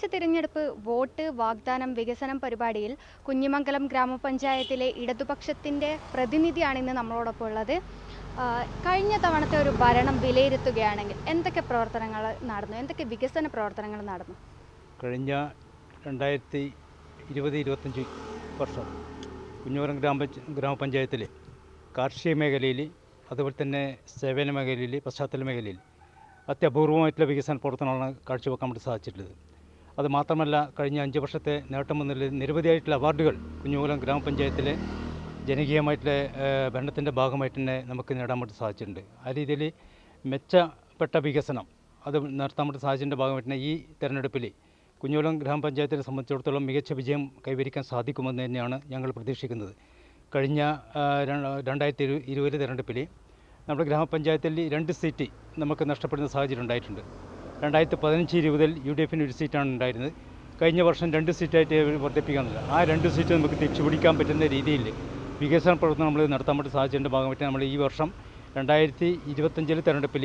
തദ്ദേശ തിരഞ്ഞെടുപ്പ് വോട്ട് വാഗ്ദാനം വികസനം പരിപാടിയിൽ കുഞ്ഞിമംഗലം ഗ്രാമപഞ്ചായത്തിലെ ഇടതുപക്ഷത്തിന്റെ പ്രതിനിധിയാണ് ഇന്ന് നമ്മളോടൊപ്പം ഉള്ളത്. കഴിഞ്ഞ തവണത്തെ ഒരു ഭരണം വിലയിരുത്തുകയാണെങ്കിൽ എന്തൊക്കെ പ്രവർത്തനങ്ങൾ നടന്നു? എന്തൊക്കെ വികസന പ്രവർത്തനങ്ങൾ നടന്നു? കഴിഞ്ഞ രണ്ടായിരത്തി ഇരുപത് ഇരുപത്തഞ്ച് വർഷം കുഞ്ഞോരം ഗ്രാമ ഗ്രാമപഞ്ചായത്തിൽ കാർഷിക മേഖലയിൽ അതുപോലെ തന്നെ സേവന മേഖലയിൽ പശ്ചാത്തല മേഖലയിൽ അത്യപൂർവമായിട്ടുള്ള വികസന പ്രവർത്തനങ്ങളാണ് കാഴ്ചവെക്കാൻ വേണ്ടി സാധിച്ചിട്ടുള്ളത്. അത് മാത്രമല്ല കഴിഞ്ഞ അഞ്ച് വർഷത്തെ നേട്ടം മുന്നിൽ നിരവധിയായിട്ടുള്ള അവാർഡുകൾ കുഞ്ഞുകുലം ഗ്രാമപഞ്ചായത്തിലെ ജനകീയമായിട്ടുള്ള ഭരണത്തിന്റെ ഭാഗമായിട്ട് തന്നെ നമുക്ക് നേടാൻ വേണ്ടി സാധിച്ചിട്ടുണ്ട്. ആ രീതിയിൽ മെച്ചപ്പെട്ട വികസനം അത് നടത്താൻ വേണ്ടി സാധിച്ചതിന്റെ ഭാഗമായിട്ട് തന്നെ ഈ തെരഞ്ഞെടുപ്പിൽ കുഞ്ഞുകുളം ഗ്രാമപഞ്ചായത്തിനെ സംബന്ധിച്ചിടത്തോളം മികച്ച വിജയം കൈവരിക്കാൻ സാധിക്കുമെന്ന് തന്നെയാണ് ഞങ്ങൾ പ്രതീക്ഷിക്കുന്നത്. കഴിഞ്ഞ രണ്ടായിരത്തി ഇരു ഇരുപത് തെരഞ്ഞെടുപ്പിൽ നമ്മുടെ ഗ്രാമപഞ്ചായത്തിൽ രണ്ട് സീറ്റ് നമുക്ക് നഷ്ടപ്പെടുന്ന സാഹചര്യം ഉണ്ടായിട്ടുണ്ട്. രണ്ടായിരത്തി പതിനഞ്ച് ഇരുപതിൽ യു ഡി എഫിന് ഒരു സീറ്റാണ് ഉണ്ടായിരുന്നത്. കഴിഞ്ഞ വർഷം രണ്ട് സീറ്റായിട്ട് വർദ്ധിപ്പിക്കാമെന്നില്ല ആ രണ്ട് സീറ്റ് നമുക്ക് തിരിച്ചു പിടിക്കാൻ പറ്റുന്ന രീതിയിൽ വികസന പ്രവർത്തനം നമ്മൾ നടത്താൻ വേണ്ടി സാധിച്ചതിന്റെ ഭാഗമായിട്ട് നമ്മൾ ഈ വർഷം രണ്ടായിരത്തി ഇരുപത്തഞ്ചിൽ തെരഞ്ഞെടുപ്പിൽ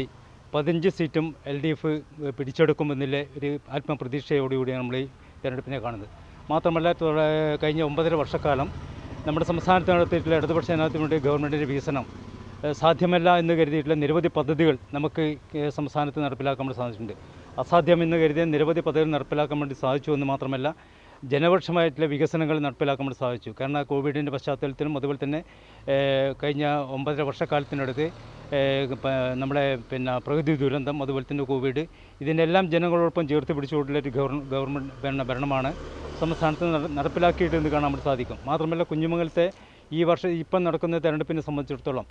പതിനഞ്ച് സീറ്റും എൽ ഡി എഫ് പിടിച്ചെടുക്കുമെന്നുള്ള ഒരു ആത്മപ്രതീക്ഷയോടുകൂടിയാണ് നമ്മൾ ഈ തെരഞ്ഞെടുപ്പിനെ കാണുന്നത്. മാത്രമല്ല കഴിഞ്ഞ ഒമ്പതര വർഷക്കാലം നമ്മുടെ സംസ്ഥാനത്ത് നടത്തിയിട്ടുള്ള ഇടതുപക്ഷ ജനാധിപത്യ ഗവൺമെന്റിന്റെ വികസനം സാധ്യമല്ല എന്ന് കരുതിയിട്ടുള്ള നിരവധി പദ്ധതികൾ നമുക്ക് സംസ്ഥാനത്ത് നടപ്പിലാക്കാൻ വേണ്ടി സാധിച്ചിട്ടുണ്ട്. അസാധ്യം എന്ന് കരുതിയ നിരവധി പദ്ധതികൾ നടപ്പിലാക്കാൻ വേണ്ടി സാധിച്ചു എന്ന് മാത്രമല്ല ജനപക്ഷമായിട്ടുള്ള വികസനങ്ങൾ നടപ്പിലാക്കാൻ വേണ്ടി സാധിച്ചു. കാരണം കോവിഡിന്റെ പശ്ചാത്തലത്തിലും അതുപോലെ തന്നെ കഴിഞ്ഞ ഒമ്പതര വർഷക്കാലത്തിനടുത്ത് നമ്മുടെ പിന്നെ പ്രകൃതി ദുരന്തം അതുപോലെ തന്നെ കോവിഡ് ഇതിനെല്ലാം ജനങ്ങളോടൊപ്പം ചേർത്ത് പിടിച്ചുകൊണ്ടുള്ള ഒരു ഗവൺമെന്റ് ഭരണ ഭരണമാണ് സംസ്ഥാനത്ത് നട- നടപ്പിലാക്കിയിട്ടെന്ന് കാണാൻ വേണ്ടി സാധിക്കും. മാത്രമല്ല കുഞ്ഞുമംഗലത്തെ ഈ വർഷം ഇപ്പം നടക്കുന്ന തെരഞ്ഞെടുപ്പിനെ സംബന്ധിച്ചിടത്തോളം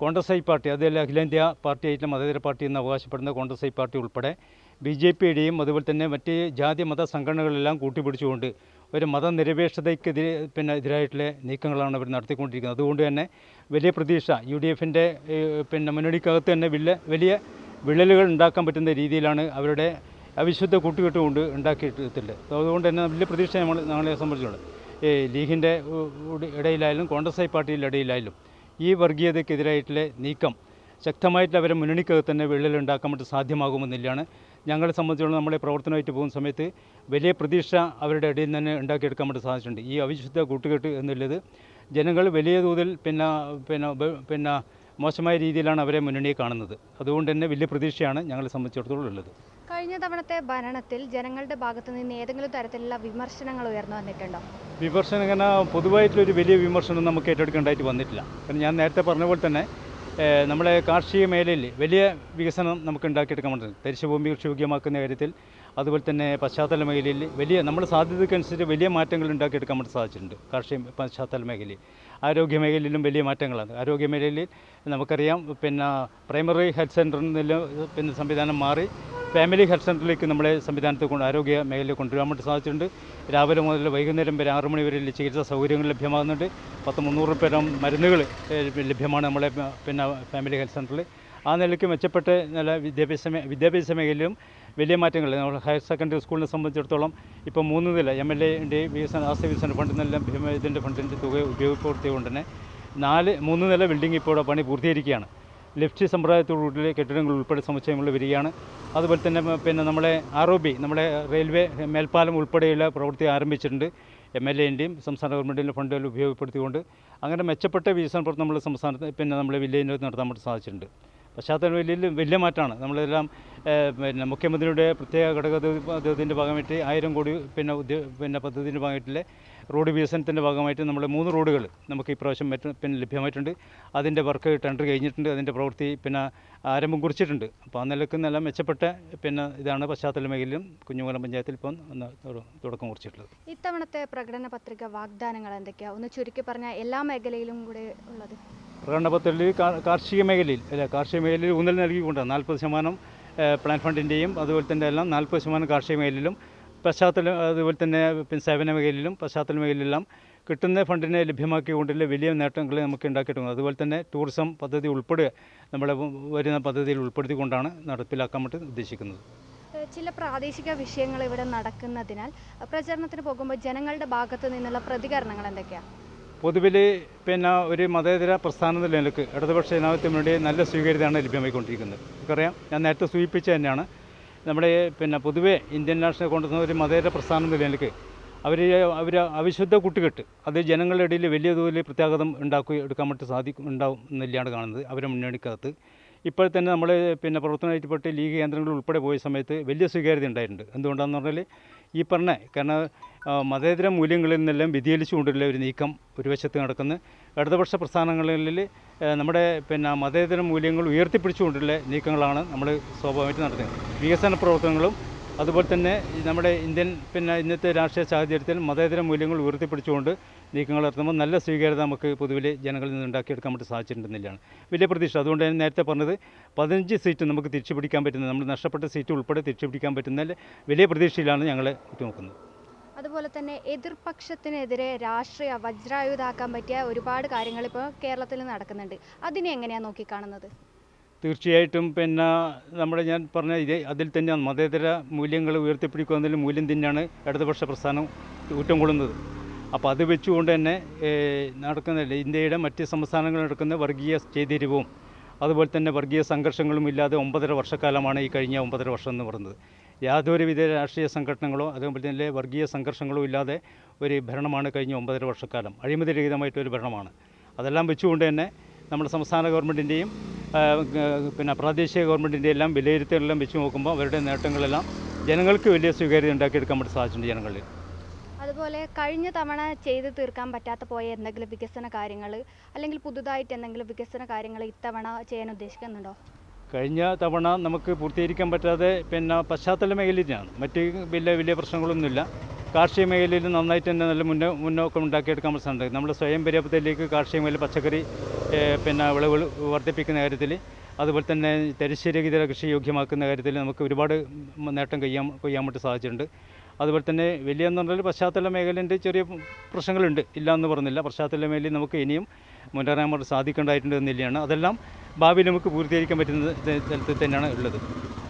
കോൺഗ്രസ് ഐ പാർട്ടി അതല്ല അഖിലേന്ത്യാ പാർട്ടിയായിട്ടുള്ള മതേതര പാർട്ടി എന്ന് അവകാശപ്പെടുന്ന കോൺഗ്രസ് ഐ പാർട്ടി ഉൾപ്പെടെ ബി ജെ പിയുടെയും അതുപോലെ തന്നെ മറ്റ് ജാതി മത സംഘടനകളെല്ലാം കൂട്ടിപ്പിടിച്ചുകൊണ്ട് ഒരു മതനിരപേക്ഷതയ്ക്കെതിരെ പിന്നെ എതിരായിട്ടുള്ള നീക്കങ്ങളാണ് അവർ നടത്തിക്കൊണ്ടിരിക്കുന്നത്. അതുകൊണ്ട് തന്നെ വലിയ പ്രതീക്ഷ യു ഡി എഫിന്റെ പിന്നെ മുന്നണിക്കകത്ത് തന്നെ വലിയ വലിയ വിള്ളലുകൾ ഉണ്ടാക്കാൻ പറ്റുന്ന രീതിയിലാണ് അവരുടെ അവിശുദ്ധ കൂട്ടുകെട്ട് കൊണ്ട് അതുകൊണ്ട് തന്നെ വലിയ പ്രതീക്ഷ നമ്മൾ ഞങ്ങളെ സംബന്ധിച്ചുള്ളത് ഈ ലീഗിന്റെ ഇടയിലായാലും കോൺഗ്രസ് ഐ പാർട്ടിയുടെ ഇടയിലായാലും ഈ വർഗീയതയ്ക്കെതിരായിട്ടുള്ള നീക്കം ശക്തമായിട്ട് അവരെ മുന്നണിക്കകത്ത് തന്നെ വിള്ളലുണ്ടാക്കാൻ വേണ്ടി സാധ്യമാകുമെന്നില്ലാണ്. ഞങ്ങളെ സംബന്ധിച്ചിടത്തോളം നമ്മളെ പ്രവർത്തനമായിട്ട് പോകുന്ന സമയത്ത് വലിയ പ്രതീക്ഷ അവരുടെ ഇടയിൽ തന്നെ ഉണ്ടാക്കിയെടുക്കാൻ വേണ്ടി സാധിച്ചിട്ടുണ്ട്. ഈ അവിശുദ്ധ കൂട്ടുകെട്ട് എന്നുള്ളത് ജനങ്ങൾ വലിയ തോതിൽ പിന്നെ പിന്നെ പിന്നെ മോശമായ രീതിയിലാണ് അവരെ മുന്നണിയെ കാണുന്നത്. അതുകൊണ്ട് തന്നെ വലിയ പ്രതീക്ഷയാണ് ഞങ്ങളെ സംബന്ധിച്ചിടത്തോളം ഉള്ളത്. കഴിഞ്ഞ തവണത്തെ ഭരണത്തിൽ ജനങ്ങളുടെ ഭാഗത്തു നിന്ന് ഏതെങ്കിലും തരത്തിലുള്ള വിമർശനങ്ങൾ ഉയർന്നു വന്നിട്ടുണ്ടോ? വിമർശനം ഇങ്ങനെ പൊതുവായിട്ടുള്ളൊരു വലിയ വിമർശനം നമുക്ക് ഏറ്റെടുക്കേണ്ടതായിട്ട് വന്നിട്ടില്ല. കാരണം ഞാൻ നേരത്തെ പറഞ്ഞ പോലെ തന്നെ നമ്മുടെ നമ്മളെ കാർഷിക മേഖലയിൽ വലിയ വികസനം നമുക്ക് ഉണ്ടാക്കിയെടുക്കാൻ പറ്റും തരിശുഭൂമി കൃഷിയോഗ്യമാക്കുന്ന കാര്യത്തിൽ അതുപോലെ തന്നെ പശ്ചാത്തല മേഖലയിൽ വലിയ നമ്മുടെ സാധ്യതയ്ക്കനുസരിച്ച് വലിയ മാറ്റങ്ങൾ ഉണ്ടാക്കിയെടുക്കാൻ വേണ്ടി സാധിച്ചിട്ടുണ്ട്. കാർഷിക പശ്ചാത്തല മേഖലയിൽ. ആരോഗ്യ മേഖലയിലും വലിയ മാറ്റങ്ങളാണ്. ആരോഗ്യ മേഖലയിൽ നമുക്കറിയാം പിന്നെ പ്രൈമറി ഹെൽത്ത് സെന്ററിൽ നിന്ന് പിന്നെ സംവിധാനം മാറി ഫാമിലി ഹെൽത്ത് സെന്ററിലേക്ക് നമ്മളെ സംവിധാനത്തെ കൊണ്ട് ആരോഗ്യ മേഖലയിൽ കൊണ്ടുവരാൻ വേണ്ടി സാധിച്ചിട്ടുണ്ട്. രാവിലെ മുതൽ വൈകുന്നേരം വരെ ആറ് മണി വരെ ചികിത്സാ സൗകര്യങ്ങൾ ലഭ്യമാകുന്നുണ്ട്. പത്ത് മുന്നൂറ് പേരം മരുന്നുകൾ ലഭ്യമാണ് നമ്മളെ പിന്നെ ഫാമിലി ഹെൽത്ത് സെന്ററിൽ ആ നിലയ്ക്ക് മെച്ചപ്പെട്ട നല്ല വിദ്യാഭ്യാസ വിദ്യാഭ്യാസ മേഖലയിലും വലിയ മാറ്റങ്ങൾ നമ്മൾ ഹയർ സെക്കൻഡറി സ്കൂളിനെ സംബന്ധിച്ചിടത്തോളം ഇപ്പോൾ മൂന്ന് നില എം എൽ എന്റെ വികസന ആസ്തി വികസന ഫണ്ടിൽ നിന്നെല്ലാം ഭീമ ഇതിന്റെ ഫണ്ടിന്റെ തുക ഉപയോഗപ്പെടുത്തിയതുകൊണ്ട് തന്നെ നാല് മൂന്ന് നില ബിൽഡിംഗ് ഇപ്പോൾ പണി പൂർത്തീകരിക്കുകയാണ്. ലിഫ്റ്റ് സമ്പ്രദായത്തോടുകൂടി കെട്ടിടങ്ങൾ ഉൾപ്പെടെ സമുച്ചയങ്ങൾ വരികയാണ്. അതുപോലെ തന്നെ പിന്നെ നമ്മളെ ആർ ഒ ബി നമ്മുടെ റെയിൽവേ മേൽപ്പാലം ഉൾപ്പെടെയുള്ള പ്രവൃത്തി ആരംഭിച്ചിട്ടുണ്ട് എം എൽ എന്റെയും സംസ്ഥാന ഗവൺമെന്റിന്റെ ഫണ്ടുകൾ ഉപയോഗപ്പെടുത്തിക്കൊണ്ട്. അങ്ങനെ മെച്ചപ്പെട്ട വികസന പ്രവർത്തനം നമ്മുടെ സംസ്ഥാനത്ത് പിന്നെ നമ്മളെ വില്ലേജിനകത്ത് നടത്താൻ വേണ്ടി സാധിച്ചിട്ടുണ്ട്. പശ്ചാത്തലം വലിയ വലിയ മാറ്റമാണ്. നമ്മളെല്ലാം പിന്നെ മുഖ്യമന്ത്രിയുടെ പ്രത്യേക ഘടക പദ്ധതിന്റെ ഭാഗമായിട്ട് ആയിരം കോടി പിന്നെ പിന്നെ പദ്ധതിന്റെ ഭാഗമായിട്ടുള്ള റോഡ് വികസനത്തിന്റെ ഭാഗമായിട്ട് നമ്മൾ മൂന്ന് റോഡുകൾ നമുക്ക് ഇപ്രാവശ്യം മറ്റ് പിന്നെ ലഭ്യമായിട്ടുണ്ട്. അതിന്റെ വർക്ക് ടെൻഡർ കഴിഞ്ഞിട്ടുണ്ട്. അതിന്റെ പ്രവൃത്തി പിന്നെ ആരംഭം കുറിച്ചിട്ടുണ്ട്. അപ്പോൾ ആ നിലയ്ക്ക് നല്ല മെച്ചപ്പെട്ട പിന്നെ ഇതാണ് പശ്ചാത്തല മേഖലയിലും കുഞ്ഞുമംഗലം പഞ്ചായത്തിൽ ഇപ്പം തുടക്കം കുറിച്ചിട്ടുള്ളത്. ഇത്തവണത്തെ പ്രകടന പത്രിക വാഗ്ദാനങ്ങൾ എന്തൊക്കെയാണ് ഒന്ന് ചുരുക്കി പറഞ്ഞാൽ എല്ലാ മേഖലയിലും കൂടെ ഉള്ളത്? പ്രകടനപത്രത്തിൽ കാർഷിക മേഖലയിൽ അല്ല കാർഷിക മേഖലയിൽ ഊന്നൽ നൽകിക്കൊണ്ട് നാൽപ്പത് ശതമാനം പ്ലാൻ ഫണ്ടിന്റെയും അതുപോലെ തന്നെ എല്ലാം നാൽപ്പത് ശതമാനം കാർഷിക മേഖലയിലും പശ്ചാത്തല അതുപോലെ തന്നെ സേവന മേഖലയിലും പശ്ചാത്തല മേഖലയിലെല്ലാം കിട്ടുന്ന ഫണ്ടിനെ ലഭ്യമാക്കിക്കൊണ്ടുള്ള വലിയ നേട്ടങ്ങൾ നമുക്ക് ഉണ്ടാക്കിയിട്ടുണ്ട്. അതുപോലെ തന്നെ ടൂറിസം പദ്ധതി ഉൾപ്പെടെ നമ്മുടെ വരുന്ന പദ്ധതിയിൽ ഉൾപ്പെടുത്തിക്കൊണ്ടാണ് നടപ്പിലാക്കാൻ വേണ്ടി ഉദ്ദേശിക്കുന്നത്. ചില പ്രാദേശിക വിഷയങ്ങൾ ഇവിടെ നടക്കുന്നതിനാൽ പ്രചരണത്തിന് പോകുമ്പോൾ ജനങ്ങളുടെ ഭാഗത്തു നിന്നുള്ള പ്രതികരണങ്ങൾ എന്തൊക്കെയാണ് പൊതുവിൽ പിന്നെ ഒരു മതേതര പ്രസ്ഥാന നിലനിൽക്ക് ഇടതുപക്ഷ ജനാധിപത്യം വേണ്ടി നല്ല സ്വീകാര്യതയാണ് ലഭ്യമായിക്കൊണ്ടിരിക്കുന്നത്. നമുക്കറിയാം ഞാൻ നേരത്തെ സൂചിപ്പിച്ച തന്നെയാണ്. നമ്മുടെ പിന്നെ പൊതുവേ ഇന്ത്യൻ നാഷണൽ കോൺഗ്രസ് ഒരു മതേതര പ്രസ്ഥാനം നിലനിൽക്ക് അവർ അവർ അവിശുദ്ധ കുട്ടികെട്ട് അത് ജനങ്ങളുടെ ഇടയിൽ വലിയ തോതിൽ പ്രത്യാഘാതം ഉണ്ടാക്കി എടുക്കാൻ വേണ്ടി സാധിക്കും ഉണ്ടാവും എന്നില്ലാണ് കാണുന്നത് അവരെ മുന്നണിക്കകത്ത്. ഇപ്പോൾ തന്നെ നമ്മൾ പിന്നെ പ്രവർത്തനമായിട്ട് ലീഗ് കേന്ദ്രങ്ങളിൽ ഉൾപ്പെടെ പോയ സമയത്ത് വലിയ സ്വീകാര്യത ഉണ്ടായിട്ടുണ്ട്. എന്തുകൊണ്ടാണെന്ന് പറഞ്ഞാൽ ഈ പറഞ്ഞ കാരണം മതേതര മൂല്യങ്ങളിൽ നിന്നെല്ലാം വ്യതിചലിച്ചുകൊണ്ടുള്ള ഒരു നീക്കം ഒരു വശത്ത് നടക്കുന്ന. ഇടതുപക്ഷ പ്രസ്ഥാനങ്ങളിൽ നമ്മുടെ പിന്നെ മതേതര മൂല്യങ്ങൾ ഉയർത്തിപ്പിടിച്ചുകൊണ്ടുള്ള നീക്കങ്ങളാണ് നമ്മൾ സ്വാഭാവികമായിട്ട് നടത്തുന്നത്. വികസന പ്രവർത്തനങ്ങളും അതുപോലെ തന്നെ നമ്മുടെ ഇന്ത്യൻ പിന്നെ ഇന്നത്തെ രാഷ്ട്രീയ സാഹചര്യത്തിൽ മതേതര മൂല്യങ്ങൾ ഉയർത്തിപ്പിടിച്ചുകൊണ്ട് നീക്കങ്ങൾ നടത്തുമ്പോൾ നല്ല സ്വീകാര്യത നമുക്ക് പൊതുവിൽ ജനങ്ങളിൽ നിന്ന് ഉണ്ടാക്കിയെടുക്കാൻ വേണ്ടി സാധിച്ചിട്ടുണ്ടെന്നില്ലാണ് വലിയ പ്രതീക്ഷ. അതുകൊണ്ട് ഞാൻ നേരത്തെ പറഞ്ഞത് പതിനഞ്ച് സീറ്റ് നമുക്ക് തിരിച്ചു പിടിക്കാൻ പറ്റുന്ന നമ്മൾ നഷ്ടപ്പെട്ട സീറ്റ് ഉൾപ്പെടെ തിരിച്ചു പിടിക്കാൻ പറ്റുന്ന വലിയ പ്രതീക്ഷയിലാണ് ഞങ്ങൾ ഉറ്റുനോക്കുന്നത്. അതുപോലെ തന്നെ എതിർപക്ഷത്തിനെതിരെ രാഷ്ട്രീയ വജ്രായുധാക്കാൻ പറ്റിയ ഒരുപാട് കാര്യങ്ങൾ ഇപ്പോൾ കേരളത്തിൽ നടക്കുന്നുണ്ട്. അതിനെ എങ്ങനെയാണ് നോക്കിക്കാണുന്നത്? തീർച്ചയായിട്ടും പിന്നെ നമ്മുടെ ഞാൻ പറഞ്ഞ ഇതേ അതിൽ തന്നെയാണ് മതേതര മൂല്യങ്ങൾ ഉയർത്തിപ്പിടിക്കുന്നതിൽ മൂല്യം തന്നെയാണ് ഇടതുപക്ഷ പ്രസ്ഥാനം ഊറ്റം കൊള്ളുന്നത്. അപ്പോൾ അത് വെച്ചുകൊണ്ട് തന്നെ നടക്കുന്ന നടക്കുന്നില്ല. ഇന്ത്യയുടെ മറ്റ് സംസ്ഥാനങ്ങളിൽ നടക്കുന്ന വർഗീയ ചേതിരിവും അതുപോലെ തന്നെ വർഗീയ സംഘർഷങ്ങളും ഇല്ലാതെ ഒമ്പതര വർഷക്കാലമാണ് ഈ കഴിഞ്ഞ ഒമ്പതര വർഷം എന്ന് പറയുന്നത്. യാതൊരുവിധ രാഷ്ട്രീയ സംഘടനകളോ അതുപോലെ തന്നെ വർഗീയ സംഘർഷങ്ങളോ ഇല്ലാതെ ഒരു ഭരണമാണ് കഴിഞ്ഞ ഒമ്പതര വർഷക്കാലം. അഴിമതിരഹിതമായിട്ടൊരു ഭരണമാണ്. അതെല്ലാം വെച്ചുകൊണ്ട് തന്നെ നമ്മുടെ സംസ്ഥാന ഗവൺമെന്റിന്റെയും പിന്നെ പ്രാദേശിക ഗവൺമെന്റിന്റെ എല്ലാം വിലയിരുത്തലെല്ലാം വെച്ച് നോക്കുമ്പോൾ അവരുടെ നേട്ടങ്ങളെല്ലാം ജനങ്ങൾക്ക് വലിയ സ്വീകാര്യത ഉണ്ടാക്കിയെടുക്കാൻ വേണ്ടി സാധിച്ചിട്ടുണ്ട് ജനങ്ങളിൽ അതുപോലെ കഴിഞ്ഞ തവണ ചെയ്ത് തീർക്കാൻ പറ്റാത്ത പോയ എന്തെങ്കിലും വികസന കാര്യങ്ങൾ അല്ലെങ്കിൽ പുതുതായിട്ട് എന്തെങ്കിലും വികസന കാര്യങ്ങൾ ഇത്തവണ ചെയ്യാൻ ഉദ്ദേശിക്കുന്നുണ്ടോ? കഴിഞ്ഞ തവണ നമുക്ക് പൂർത്തീകരിക്കാൻ പറ്റാതെ പിന്നെ പശ്ചാത്തല മേഖലയിലാണ്. മറ്റ് വലിയ വലിയ പ്രശ്നങ്ങളൊന്നുമില്ല. കാർഷിക മേഖലയിൽ നന്നായിട്ട് തന്നെ നല്ല മുന്നോ മുന്നോക്കം ഉണ്ടാക്കിയെടുക്കാൻ പറ്റുന്നുണ്ട് നമ്മൾ സ്വയം പര്യാപ്തത്തിലേക്ക് കാർഷിക മേഖല പച്ചക്കറി പിന്നെ വിളവുകൾ വർദ്ധിപ്പിക്കുന്ന കാര്യത്തിൽ അതുപോലെ തന്നെ തരിശുരഹിത കൃഷി യോഗ്യമാക്കുന്ന കാര്യത്തിൽ നമുക്ക് ഒരുപാട് നേട്ടം കൊയ്യാൻ കൊയ്യാൻ വേണ്ടി സാധിച്ചിട്ടുണ്ട്. അതുപോലെ തന്നെ വലിയ എന്ന് പറഞ്ഞാൽ പശ്ചാത്തല മേഖലേന്റെ ചെറിയ പ്രശ്നങ്ങളുണ്ട്. ഇല്ല എന്ന് പറഞ്ഞില്ല. പശ്ചാത്തല മേഖലയിൽ നമുക്ക് ഇനിയും മുന്നേറാൻ വേണ്ടി സാധിക്കേണ്ടതായിട്ടുണ്ട് എന്നില്ലാണ് അതെല്ലാം ഭാവിയിൽ നമുക്ക് പൂർത്തീകരിക്കാൻ പറ്റുന്ന തരത്തിൽ തന്നെയാണ് ഉള്ളത്.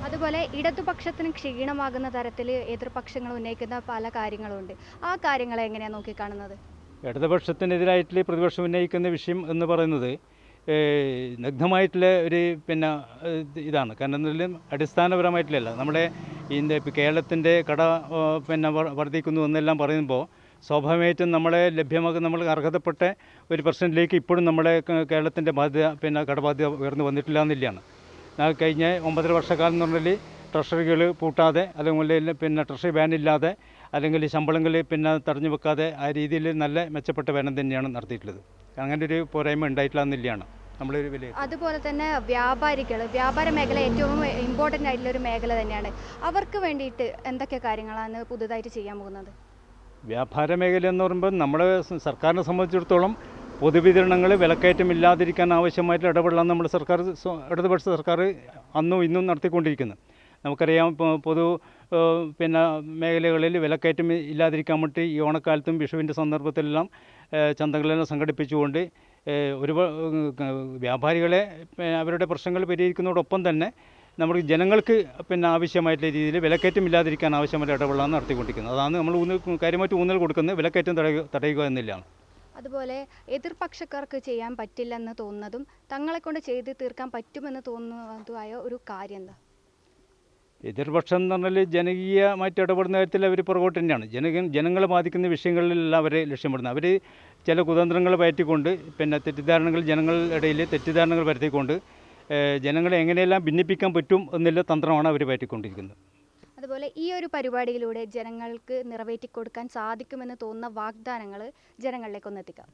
അതുപോലെ ഇടതുപക്ഷത്തിന് ക്ഷീണമാകുന്ന തരത്തിൽ എതിർപക്ഷങ്ങൾ ഉന്നയിക്കുന്ന പല കാര്യങ്ങളുണ്ട്. ആ കാര്യങ്ങളെ എങ്ങനെയാണ് നോക്കിക്കാണുന്നത്? ഇടതുപക്ഷത്തിനെതിരായിട്ടുള്ള പ്രതിപക്ഷം ഉന്നയിക്കുന്ന വിഷയം എന്ന് പറയുന്നത് നഗ്നമായിട്ടുള്ള ഒരു പിന്നെ ഇതാണ്. കാരണം എന്തായാലും അടിസ്ഥാനപരമായിട്ടില്ലല്ല നമ്മുടെ ഇന്ത്യ ഇപ്പോൾ കേരളത്തിന്റെ കട പിന്നെ വർദ്ധിക്കുന്നു എന്നെല്ലാം പറയുമ്പോൾ സ്വാഭാവികമായിട്ടും നമ്മളെ ലഭ്യമാക്കുന്ന നമ്മൾ അർഹതപ്പെട്ട ഒരു പ്രശ്നത്തിലേക്ക് ഇപ്പോഴും നമ്മുടെ കേരളത്തിന്റെ ബാധ്യത പിന്നെ കടബാധ്യത ഉയർന്നു വന്നിട്ടില്ല എന്നില്ലാണ്. കഴിഞ്ഞ ഒമ്പതര വർഷക്കാലം എന്ന് പറഞ്ഞാൽ ട്രഷറികൾ പൂട്ടാതെ അതുപോലെ പിന്നെ ട്രഷറി ബാൻ ഇല്ലാതെ അല്ലെങ്കിൽ ശമ്പളങ്ങൾ പിന്നെ തടഞ്ഞു വെക്കാതെ ആ രീതിയിൽ നല്ല മെച്ചപ്പെട്ട വേനൽ തന്നെയാണ് നടത്തിയിട്ടുള്ളത്. അങ്ങനെ ഒരു പോരായ്മ ഉണ്ടായിട്ടില്ല എന്നില്ലാണ് നമ്മളൊരു വില അതുപോലെ തന്നെ വ്യാപാരികൾ വ്യാപാര മേഖല ഏറ്റവും ഇമ്പോർട്ടന്റ് ആയിട്ടുള്ള ഒരു മേഖല തന്നെയാണ്. അവർക്ക് വേണ്ടിയിട്ട് എന്തൊക്കെ കാര്യങ്ങളാണ് പുതുതായിട്ട് ചെയ്യാൻ പോകുന്നത്? വ്യാപാര മേഖല എന്ന് പറയുമ്പോൾ നമ്മുടെ സർക്കാരിനെ സംബന്ധിച്ചിടത്തോളം പൊതുവിതരണങ്ങൾ വിലക്കയറ്റം ഇല്ലാതിരിക്കാൻ ആവശ്യമായിട്ടുള്ള ഇടപെടലാണ് നമ്മുടെ സർക്കാർ ഇടതുപക്ഷ സർക്കാർ അന്നും ഇന്നും നടത്തിക്കൊണ്ടിരിക്കുന്നത്. നമുക്കറിയാം ഇപ്പോൾ പൊതു പിന്നെ മേഖലകളിൽ വിലക്കയറ്റം ഇല്ലാതിരിക്കാൻ വേണ്ടി ഈ ഓണക്കാലത്തും വിഷുവിന്റെ സന്ദർഭത്തിലെല്ലാം ചന്തകളെല്ലാം സംഘടിപ്പിച്ചുകൊണ്ട് ഒരു വ്യാപാരികളെ അവരുടെ പ്രശ്നങ്ങൾ പരിഹരിക്കുന്നതോടൊപ്പം തന്നെ നമ്മുടെ ജനങ്ങൾക്ക് പിന്നെ ആവശ്യമായിട്ടുള്ള രീതിയിൽ വിലക്കയറ്റം ഇല്ലാതിരിക്കാൻ ആവശ്യമായ ഇടപെടലാണ് നടത്തിക്കൊണ്ടിരിക്കുന്നത്. അതാണ് നമ്മൾ ഊന്നൽ കാര്യമായിട്ട് ഊന്നൽ കൊടുക്കുന്നത്. വിലക്കയറ്റം തടയുക തടയുക എന്നില്ലാണ് അതുപോലെ എതിർപക്ഷക്കാർക്ക് ചെയ്യാൻ പറ്റില്ലെന്ന് തോന്നുന്നതും തങ്ങളെ കൊണ്ട് ചെയ്ത് തീർക്കാൻ പറ്റുമെന്ന് തോന്നുന്നതുമായ ഒരു കാര്യം എന്താ? എതിർപക്ഷം എന്ന് പറഞ്ഞാൽ ജനകീയമായിട്ട് ഇടപെടുന്ന കാര്യത്തിൽ അവർ പുറകോട്ട് തന്നെയാണ്. ജന ജനങ്ങളെ ബാധിക്കുന്ന വിഷയങ്ങളിലല്ല അവർ ലക്ഷ്യമിടുന്നത്. അവർ ചില കുതന്ത്രങ്ങൾ പയറ്റിക്കൊണ്ട് പിന്നെ തെറ്റിദ്ധാരണകൾ ജനങ്ങളുടെ ഇടയിൽ തെറ്റിദ്ധാരണകൾ പരത്തിക്കൊണ്ട് ജനങ്ങളെ എങ്ങനെയെല്ലാം ഭിന്നിപ്പിക്കാൻ പറ്റും എന്നുള്ള തന്ത്രമാണ് അവർ പയറ്റിക്കൊണ്ടിരിക്കുന്നത്. അതുപോലെ ഈ ഒരു പരിപാടിയിലൂടെ ജനങ്ങൾക്ക് നിറവേറ്റി കൊടുക്കാൻ സാധിക്കുമെന്ന് തോന്നുന്ന വാഗ്ദാനങ്ങൾ ജനങ്ങളിലേക്ക് ഒന്ന് എത്തിക്കാം.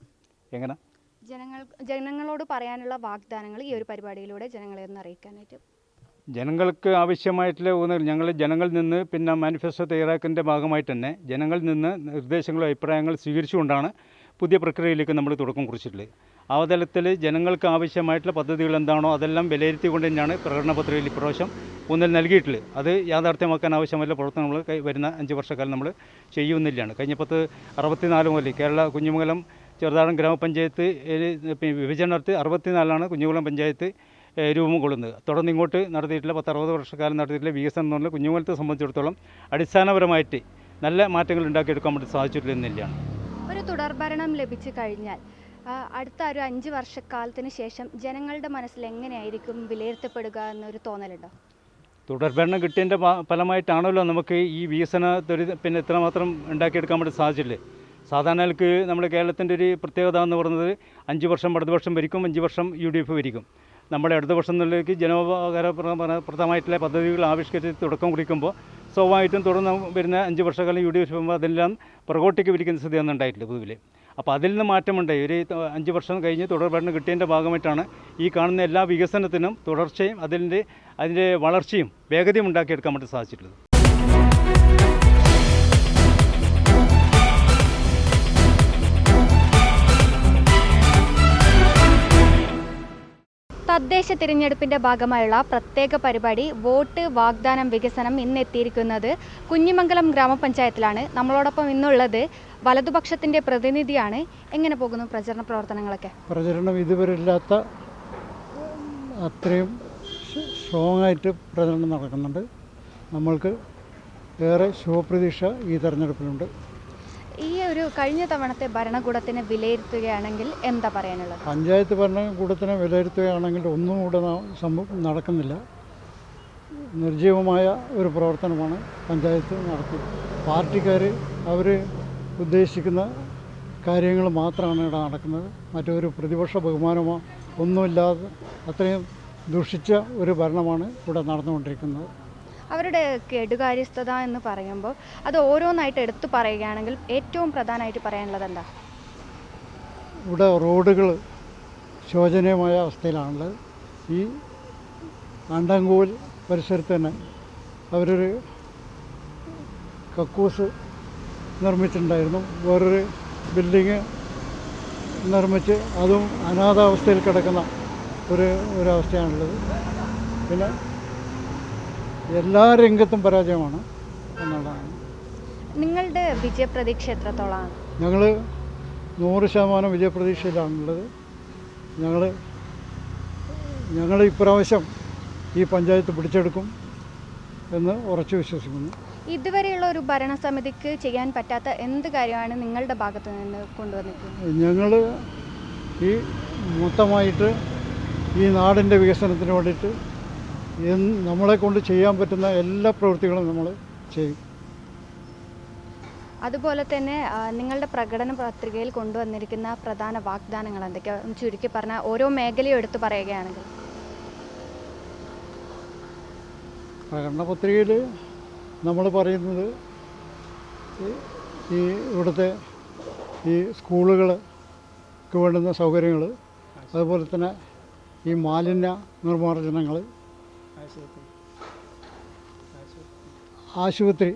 എങ്ങനെ? ജനങ്ങൾ ജനങ്ങളോട് പറയാനുള്ള വാഗ്ദാനങ്ങൾ ഈ ഒരു പരിപാടിയിലൂടെ ജനങ്ങളെ ഒന്ന് അറിയിക്കാനായിട്ട് ജനങ്ങൾക്ക് ആവശ്യമായിട്ടുള്ള ഊന്നൽ ഞങ്ങൾ ജനങ്ങളിൽ നിന്ന് പിന്നെ മാനിഫെസ്റ്റോ തയ്യാറാക്കുന്നതിന്റെ ഭാഗമായിട്ട് തന്നെ ജനങ്ങളിൽ നിന്ന് നിർദ്ദേശങ്ങളും അഭിപ്രായങ്ങൾ സ്വീകരിച്ചുകൊണ്ടാണ് പുതിയ പ്രക്രിയയിലേക്ക് നമ്മൾ തുടക്കം കുറിച്ചിട്ടുള്ളത്. ആ തലത്തിൽ ജനങ്ങൾക്ക് ആവശ്യമായിട്ടുള്ള പദ്ധതികൾ എന്താണോ അതെല്ലാം വിലയിരുത്തിക്കൊണ്ട് തന്നെയാണ് പ്രകടന പത്രികയിൽ ഇപ്രാവശ്യം ഊന്നൽ നൽകിയിട്ടുള്ളത്. അത് യാഥാർത്ഥ്യമാക്കാൻ ആവശ്യമായിട്ടുള്ള പ്രവർത്തനം നമ്മൾ വരുന്ന അഞ്ച് വർഷക്കാലം നമ്മൾ ചെയ്യുന്നില്ലാണ്. കഴിഞ്ഞ പത്ത് അറുപത്തിനാല് മുതൽ കേരള കുഞ്ഞുമംഗലം ചെറുതാഴം ഗ്രാമപഞ്ചായത്ത് നടത്തി അറുപത്തിനാലാണ് കുഞ്ഞുകുളം പഞ്ചായത്ത് രൂപം കൊള്ളുന്നത്. തുടർന്ന് ഇങ്ങോട്ട് നടത്തിയിട്ടുള്ള പത്തറുപത് വർഷക്കാലം നടത്തിയിട്ടുള്ള വികസനം എന്ന് പറഞ്ഞാൽ കുഞ്ഞുകുളത്തെ സംബന്ധിച്ചിടത്തോളം അടിസ്ഥാനപരമായിട്ട് നല്ല മാറ്റങ്ങൾ ഉണ്ടാക്കിയെടുക്കാൻ വേണ്ടി സാധിച്ചിട്ടില്ലെന്നില്ലാണ് ഒരു തുടർഭരണം ലഭിച്ചു കഴിഞ്ഞാൽ അടുത്ത ഒരു അഞ്ച് വർഷക്കാലത്തിന് ശേഷം ജനങ്ങളുടെ മനസ്സിൽ എങ്ങനെയായിരിക്കും വിലയിരുത്തപ്പെടുക എന്നൊരു തോന്നലുണ്ടോ? തുടർഭരണം കിട്ടിയതിന്റെ ഫലമായിട്ടാണല്ലോ നമുക്ക് ഈ വികസന പിന്നെ ഇത്രമാത്രം ഉണ്ടാക്കിയെടുക്കാൻ വേണ്ടി സാധിച്ചില്ലേ സാധാരണക്ക് നമ്മുടെ കേരളത്തിന്റെ ഒരു പ്രത്യേകത എന്ന് പറയുന്നത് അഞ്ച് വർഷം ഇടതുപക്ഷം ഭരിക്കും അഞ്ച് വർഷം യു ഡി എഫ് ഭരിക്കും. നമ്മുടെ ഇടതുപക്ഷം വർഷങ്ങളിലേക്ക് ജനോപകാരപ്രദമായിട്ടുള്ള പദ്ധതികൾ ആവിഷ്കരിച്ച് തുടക്കം കുറിക്കുമ്പോൾ സ്വാഭാവികമായിട്ടും തുടർന്ന് വരുന്ന അഞ്ച് വർഷക്കാലം യു ഡി എഫ് അതെല്ലാം പുറകോട്ടേക്ക് വിരിക്കുന്ന സ്ഥിതിയാണ് ഉണ്ടായിട്ടില്ല പൊതുവിൽ. അപ്പോൾ അതിൽ നിന്ന് മാറ്റമുണ്ടായി ഒരു അഞ്ച് വർഷം കഴിഞ്ഞ് തുടർ ഭരണം കിട്ടിയതിന്റെ ഭാഗമായിട്ടാണ് ഈ കാണുന്ന എല്ലാ വികസനത്തിനും തുടർച്ചയും അതിന്റെ അതിന്റെ വളർച്ചയും വേഗതയും ഉണ്ടാക്കിയെടുക്കാൻ വേണ്ടി സാധിച്ചിട്ടുള്ളത്. തദ്ദേശ തിരഞ്ഞെടുപ്പിന്റെ ഭാഗമായുള്ള പ്രത്യേക പരിപാടി വോട്ട് വാഗ്ദാനം വികസനം ഇന്ന് എത്തിയിരിക്കുന്നത് കുഞ്ഞിമംഗലം ഗ്രാമപഞ്ചായത്തിലാണ്. നമ്മളോടൊപ്പം ഇന്നുള്ളത് വലതുപക്ഷത്തിന്റെ പ്രതിനിധിയാണ്. എങ്ങനെ പോകുന്നു പ്രചരണ പ്രവർത്തനങ്ങളൊക്കെ? പ്രചരണം ഇതുവരെ ഇല്ലാത്ത അത്രയും സ്ട്രോങ് ആയിട്ട് പ്രചരണം നടക്കുന്നുണ്ട്. നമ്മൾക്ക് ഏറെ ശുഭപ്രതീക്ഷ ഈ തെരഞ്ഞെടുപ്പിലുണ്ട്. ഈ ഒരു കഴിഞ്ഞ തവണത്തെ ഭരണകൂടത്തിനെ വിലയിരുത്തുകയാണെങ്കിൽ എന്താ പറയാനുള്ളത്? പഞ്ചായത്ത് ഭരണകൂടത്തിനെ വിലയിരുത്തുകയാണെങ്കിൽ ഒന്നും കൂടെ നടക്കുന്നില്ല. നിർജീവമായ ഒരു പ്രവർത്തനമാണ് പഞ്ചായത്ത് നടത്തി. പാർട്ടിക്കാർ അവർ ഉദ്ദേശിക്കുന്ന കാര്യങ്ങൾ മാത്രമാണ് ഇവിടെ നടക്കുന്നത്. മറ്റൊരു പ്രതിപക്ഷ ബഹുമാനമോ ഒന്നുമില്ലാതെ അത്രയും ദുഷിച്ച ഒരു ഭരണമാണ് ഇവിടെ നടന്നുകൊണ്ടിരിക്കുന്നത്. അവരുടെ കെടുകാര്യസ്ഥത എന്ന് പറയുമ്പോൾ അത് ഓരോന്നായിട്ട് എടുത്തു പറയുകയാണെങ്കിൽ ഏറ്റവും പ്രധാനമായിട്ട് പറയാനുള്ളത് എന്താ? ഇവിടെ റോഡുകൾ ശോചനീയമായ അവസ്ഥയിലാണുള്ളത്. ഈ അണ്ടങ്കൂൽ പരിസരത്ത് തന്നെ അവരൊരു കക്കൂസ് നിർമ്മിച്ചിട്ടുണ്ടായിരുന്നു. വേറൊരു ബിൽഡിങ് നിർമ്മിച്ച് അതും അനാഥാവസ്ഥയിൽ കിടക്കുന്ന ഒരു ഒരവസ്ഥയാണുള്ളത് പിന്നെ എല്ലാ രംഗത്തും പരാജയമാണ് എന്നുള്ളതാണ്. നിങ്ങളുടെ വിജയപ്രതീക്ഷ എത്രത്തോളമാണ്? ഞങ്ങൾ നൂറ് ശതമാനം വിജയപ്രതീക്ഷയിലാണുള്ളത്. ഞങ്ങൾ ഞങ്ങൾ ഇപ്രാവശ്യം ഈ പഞ്ചായത്ത് പിടിച്ചെടുക്കും എന്ന് ഉറച്ചു വിശ്വസിക്കുന്നു. ഇതുവരെയുള്ള ഒരു ഭരണസമിതിക്ക് ചെയ്യാൻ പറ്റാത്ത എന്ത് കാര്യമാണ് നിങ്ങളുടെ ഭാഗത്ത് നിന്ന് കൊണ്ടുവന്നിട്ടുള്ളത്? ഞങ്ങൾ ഈ മൊത്തമായിട്ട് ഈ നാടിന്റെ വികസനത്തിന് വേണ്ടിയിട്ട് നമ്മളെ കൊണ്ട് ചെയ്യാൻ പറ്റുന്ന എല്ലാ പ്രവൃത്തികളും നമ്മൾ ചെയ്യും. അതുപോലെ തന്നെ നിങ്ങളുടെ പ്രകടന പത്രികയിൽ കൊണ്ടുവന്നിരിക്കുന്ന പ്രധാന വാഗ്ദാനങ്ങൾ എന്തൊക്കെയാണ് ചുരുക്കി പറഞ്ഞ ഓരോ മേഖലയും എടുത്തു പറയുകയാണെങ്കിൽ. പ്രകടന പത്രികയിൽ നമ്മൾ പറയുന്നത് ഈ- ഈ ഇവിടുത്തെ ഈ സ്കൂളുകൾക്ക് വേണ്ടുന്ന സൗകര്യങ്ങൾ അതുപോലെ തന്നെ ഈ മാലിന്യ നിർമ്മാർജനങ്ങൾ ആശുപത്രി.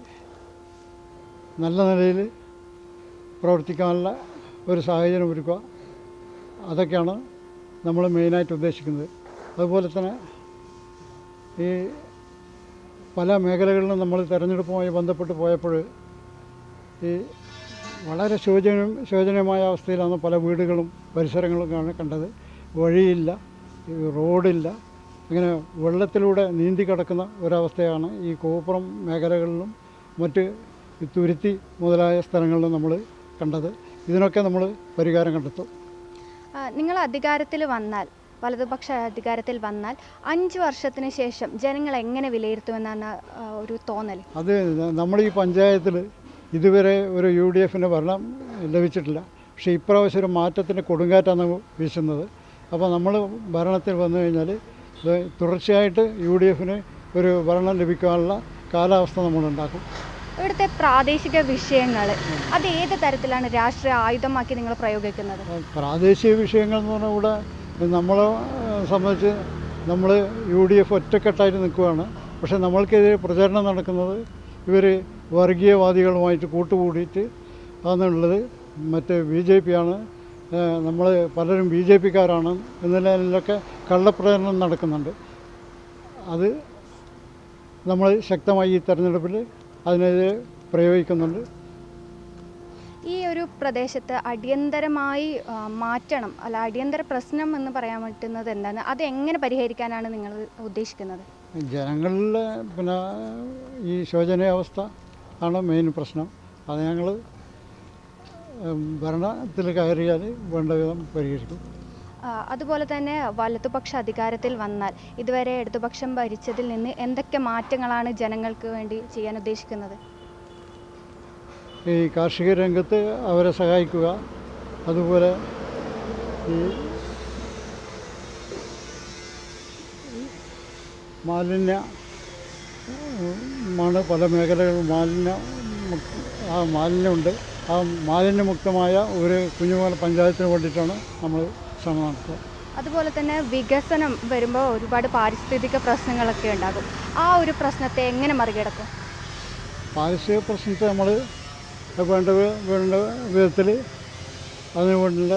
നല്ല നിലയിൽ പ്രവർത്തിക്കാനുള്ള ഒരു സാഹചര്യം ഒരുക്കുക. അതൊക്കെയാണ് നമ്മൾ മെയിനായിട്ട് ഉദ്ദേശിക്കുന്നത്. അതുപോലെ തന്നെ ഈ പല മേഖലകളിലും നമ്മൾ തിരഞ്ഞെടുപ്പുമായി ബന്ധപ്പെട്ട് പോയപ്പോൾ ഈ വളരെ ശോചന ശോചനീയമായ അവസ്ഥയിലാണ് പല വീടുകളും പരിസരങ്ങളും കാണ- കണ്ടത്. വഴിയില്ല റോഡില്ല ഇങ്ങനെ വെള്ളത്തിലൂടെ നീന്തി കിടക്കുന്ന ഒരവസ്ഥയാണ് ഈ കോപ്പുറം മേഖലകളിലും മറ്റ് തുരുത്തി മുതലായ സ്ഥലങ്ങളിലും നമ്മൾ കണ്ടത്. ഇതിനൊക്കെ നമ്മൾ പരിഹാരം കണ്ടെത്തും. നിങ്ങൾ അധികാരത്തിൽ വന്നാൽ വലതുപക്ഷ അധികാരത്തിൽ വന്നാൽ അഞ്ച് വർഷത്തിന് ശേഷം ജനങ്ങൾ എങ്ങനെ വിലയിരുത്തുമെന്നാണ് ഒരു തോന്നൽ? അത് നമ്മൾ ഈ പഞ്ചായത്തിൽ ഇതുവരെ ഒരു യു ഡി എഫിന്റെ ഭരണം ലഭിച്ചിട്ടില്ല. പക്ഷേ ഇപ്രാവശ്യം ഒരു മാറ്റത്തിന്റെ കൊടുങ്കാറ്റാണ് വീശുന്നത്. അപ്പോൾ നമ്മൾ ഭരണത്തിൽ വന്നു കഴിഞ്ഞാൽ ഇത് തുടർച്ചയായിട്ട് യു ഡി എഫിന് ഒരു ഭരണം ലഭിക്കാനുള്ള കാലാവസ്ഥ നമ്മളുണ്ടാക്കും ഇവിടുത്തെ പ്രാദേശിക വിഷയങ്ങൾ അത് ഏത് തരത്തിലാണ് രാഷ്ട്രീയ ആയുധമാക്കി നിങ്ങൾ പ്രയോഗിക്കുന്നത്? പ്രാദേശിക വിഷയങ്ങൾ എന്ന് പറഞ്ഞാൽ ഇവിടെ നമ്മളെ സംബന്ധിച്ച് നമ്മൾ യു ഡി എഫ് ഒറ്റക്കെട്ടായിട്ട് നിൽക്കുകയാണ്. പക്ഷേ നമ്മൾക്കെതിരെ പ്രചരണം നടക്കുന്നത് ഇവർ വർഗീയവാദികളുമായിട്ട് കൂട്ടുകൂടിയിട്ട് ആണെന്നുള്ളത് മറ്റേ ബി ജെ പി ആണ്. നമ്മൾ പലരും ബി ജെ പിക്കാരാണ് എന്നതിലൊക്കെ കള്ളപ്രചരണം നടക്കുന്നുണ്ട്. അത് നമ്മൾ ശക്തമായി ഈ തെരഞ്ഞെടുപ്പിൽ അതിനെതിരെ പ്രയോഗിക്കുന്നുണ്ട്. ഈ ഒരു പ്രദേശത്ത് അടിയന്തരമായി മാറ്റണം അല്ല അടിയന്തര പ്രശ്നം എന്ന് പറയാൻ പറ്റുന്നത് എന്താണ്? അത് എങ്ങനെ പരിഹരിക്കാനാണ് നിങ്ങൾ ഉദ്ദേശിക്കുന്നത്? ജനങ്ങളിലെ പിന്നെ ഈ ശോചനീയാവസ്ഥ ആണ് മെയിൻ പ്രശ്നം. അത് ഞങ്ങൾ ഭരണത്തിൽ കയറിയാൽ വേണ്ട വിധം പരിഹരിക്കും. അതുപോലെ തന്നെ വലതുപക്ഷ അധികാരത്തിൽ വന്നാൽ ഇതുവരെ ഇടതുപക്ഷം ഭരിച്ചതിൽ നിന്ന് എന്തൊക്കെ മാറ്റങ്ങളാണ് ജനങ്ങൾക്ക് വേണ്ടി ചെയ്യാൻ ഉദ്ദേശിക്കുന്നത്? ഈ കാർഷിക രംഗത്ത് അവരെ സഹായിക്കുക അതുപോലെ ഈ മാലിന്യ മാണ് പല മേഖലകളിൽ മാലിന്യ ആ മാലിന്യമുണ്ട്. ആ മാലിന്യമുക്തമായ ഒരു കുഞ്ഞുമല പഞ്ചായത്തിന് വേണ്ടിയിട്ടാണ് നമ്മൾ ശ്രമം നടത്തുക. അതുപോലെ തന്നെ വികസനം വരുമ്പോൾ ഒരുപാട് പാരിസ്ഥിതിക പ്രശ്നങ്ങളൊക്കെ ഉണ്ടാകും. ആ ഒരു പ്രശ്നത്തെ എങ്ങനെ മറികടക്കും? പാരിസ്ഥിതിക പ്രശ്നത്തെ നമ്മൾ വേണ്ട വേണ്ട വിധത്തിൽ അതിന് വേണ്ട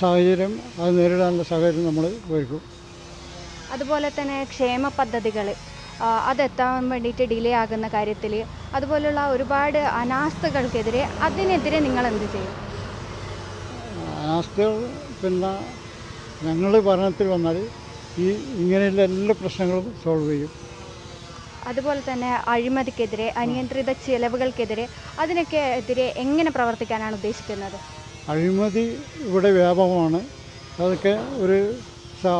സാഹചര്യം അത് നേരിടാനുള്ള സാഹചര്യം നമ്മൾ ഒരുക്കും അതുപോലെ തന്നെ ക്ഷേമ പദ്ധതികൾ അതെത്താൻ വേണ്ടിയിട്ട് ഡിലേ ആകുന്ന കാര്യത്തിൽ അതുപോലുള്ള ഒരുപാട് അനാസ്ഥകൾക്കെതിരെ അതിനെതിരെ നിങ്ങൾ എന്ത് ചെയ്യും? അനാസ്ഥകൾ പിന്നെ ഞങ്ങൾ ഭരണത്തിൽ വന്നാൽ ഈ ഇങ്ങനെയുള്ള എല്ലാ പ്രശ്നങ്ങളും സോൾവ് ചെയ്യും. അതുപോലെ തന്നെ അഴിമതിക്കെതിരെ അനിയന്ത്രിത ചിലവുകൾക്കെതിരെ അതിനൊക്കെ എതിരെ എങ്ങനെ പ്രവർത്തിക്കാനാണ് ഉദ്ദേശിക്കുന്നത്? അഴിമതി ഇവിടെ വ്യാപകമാണ്. അതൊക്കെ ഒരു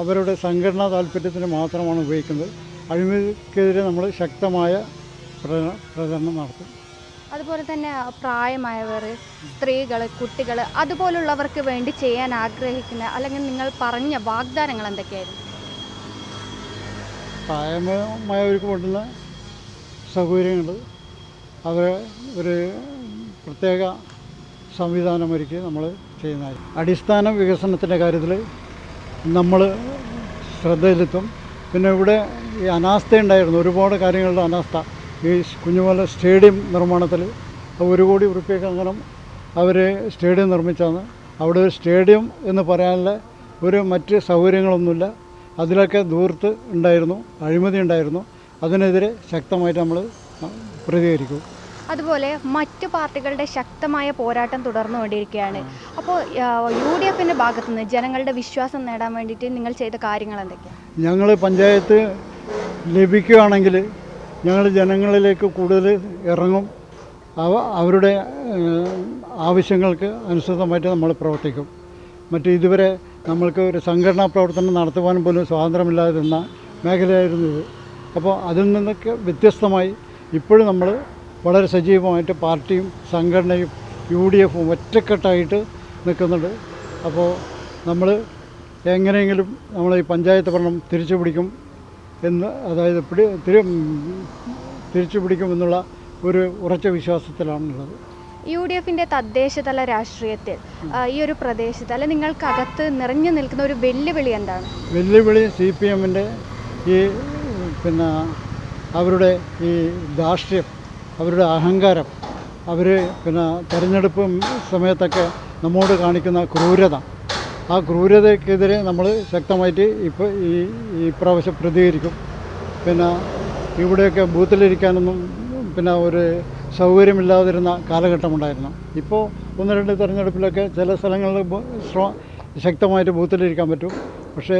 അവരുടെ സംഘടനാ താല്പര്യത്തിന് മാത്രമാണ് ഉപയോഗിക്കുന്നത്. അഴിമതിക്കെതിരെ നമ്മൾ ശക്തമായ പ്രചരണം നടത്തും. അതുപോലെ തന്നെ പ്രായമായവർ സ്ത്രീകൾ കുട്ടികൾ അതുപോലുള്ളവർക്ക് വേണ്ടി ചെയ്യാൻ ആഗ്രഹിക്കുന്ന അല്ലെങ്കിൽ നിങ്ങൾ പറഞ്ഞ വാഗ്ദാനങ്ങൾ എന്തൊക്കെയായിരുന്നു? പ്രായമായവർക്ക് വേണ്ടുന്ന സൗകര്യങ്ങൾ അവരെ ഒരു പ്രത്യേക സംവിധാനം ഒരുക്കി നമ്മൾ ചെയ്യുന്നതായിരിക്കും. അടിസ്ഥാന വികസനത്തിന്റെ കാര്യത്തിൽ നമ്മൾ ശ്രദ്ധയിലെത്തും. പിന്നെ ഇവിടെ ഈ അനാസ്ഥ ഉണ്ടായിരുന്നു. ഒരുപാട് കാര്യങ്ങളുടെ അനാസ്ഥ. ഈ കുഞ്ഞുമല സ്റ്റേഡിയം നിർമ്മാണത്തിൽ ഒരു കോടി ഉറുപ്പ്യക്ക് അങ്ങനെ അവർ സ്റ്റേഡിയം നിർമ്മിച്ചാണ് അവിടെ ഒരു സ്റ്റേഡിയം എന്ന് പറയാനുള്ള ഒരു മറ്റ് സൗകര്യങ്ങളൊന്നുമില്ല. അതിലൊക്കെ ദൂർത്ത് ഉണ്ടായിരുന്നു അഴിമതി ഉണ്ടായിരുന്നു. അതിനെതിരെ ശക്തമായിട്ട് നമ്മൾ പ്രതികരിക്കും. അതുപോലെ മറ്റു പാർട്ടികളുടെ ശക്തമായ പോരാട്ടം തുടർന്നു തുടർന്നുകൊണ്ടിരിക്കുകയാണ്. അപ്പോൾ യു ഡി എഫിന്റെ ഭാഗത്തുനിന്ന് ജനങ്ങളുടെ വിശ്വാസം നേടാൻ വേണ്ടിയിട്ട് നിങ്ങൾ ചെയ്ത കാര്യങ്ങൾ എന്തൊക്കെയാണ് ഞങ്ങൾ പഞ്ചായത്ത് ലഭിക്കുകയാണെങ്കിൽ ഞങ്ങൾ ജനങ്ങളിലേക്ക് കൂടുതൽ ഇറങ്ങും. അവ അവരുടെ ആവശ്യങ്ങൾക്ക് അനുസൃതമായിട്ട് നമ്മൾ പ്രവർത്തിക്കും. മറ്റു ഇതുവരെ നമ്മൾക്ക് ഒരു സംഘടനാ പ്രവർത്തനം നടത്തുവാൻ പോലും സ്വാതന്ത്ര്യമില്ലാതിരുന്ന മേഖലയായിരുന്നു ഇത്. അപ്പോൾ അതിൽ നിന്നൊക്കെ വ്യത്യസ്തമായി ഇപ്പോഴും നമ്മൾ വളരെ സജീവമായിട്ട് പാർട്ടിയും സംഘടനയും യു ഡി എഫും ഒറ്റക്കെട്ടായിട്ട് നിൽക്കുന്നുണ്ട്. അപ്പോൾ നമ്മൾ എങ്ങനെയെങ്കിലും നമ്മൾ ഈ പഞ്ചായത്ത് ഭരണം തിരിച്ചു പിടിക്കും എന്ന് അതായത് പിടി തിരി തിരിച്ചു പിടിക്കുമെന്നുള്ള ഒരു ഉറച്ച വിശ്വാസത്തിലാണുള്ളത്. യു ഡി എഫിന്റെ തദ്ദേശതല രാഷ്ട്രീയത്തിൽ ഈ ഒരു പ്രദേശത്ത് അല്ലെ നിങ്ങൾക്കകത്ത് നിറഞ്ഞു നിൽക്കുന്ന ഒരു വെല്ലുവിളി എന്താണ്? വെല്ലുവിളി സി പി എമ്മിന്റെ ഈ പിന്നെ അവരുടെ ഈ ധാർഷ്ട്യം അവരുടെ അഹങ്കാരം അവർ പിന്നെ തെരഞ്ഞെടുപ്പ് സമയത്തൊക്കെ നമ്മോട് കാണിക്കുന്ന ക്രൂരത. ആ ക്രൂരതയ്ക്കെതിരെ നമ്മൾ ശക്തമായിട്ട് ഇപ്പോൾ ഈ ഈ പ്രാവശ്യം പ്രതികരിക്കും. പിന്നെ ഇവിടെയൊക്കെ ബൂത്തിലിരിക്കാനൊന്നും പിന്നെ ഒരു സൗകര്യമില്ലാതിരുന്ന കാലഘട്ടമുണ്ടായിരുന്നു. ഇപ്പോൾ ഒന്ന് രണ്ട് തെരഞ്ഞെടുപ്പിലൊക്കെ ചില സ്ഥലങ്ങളിൽ ശക്തമായിട്ട് ബൂത്തിലിരിക്കാൻ പറ്റും. പക്ഷേ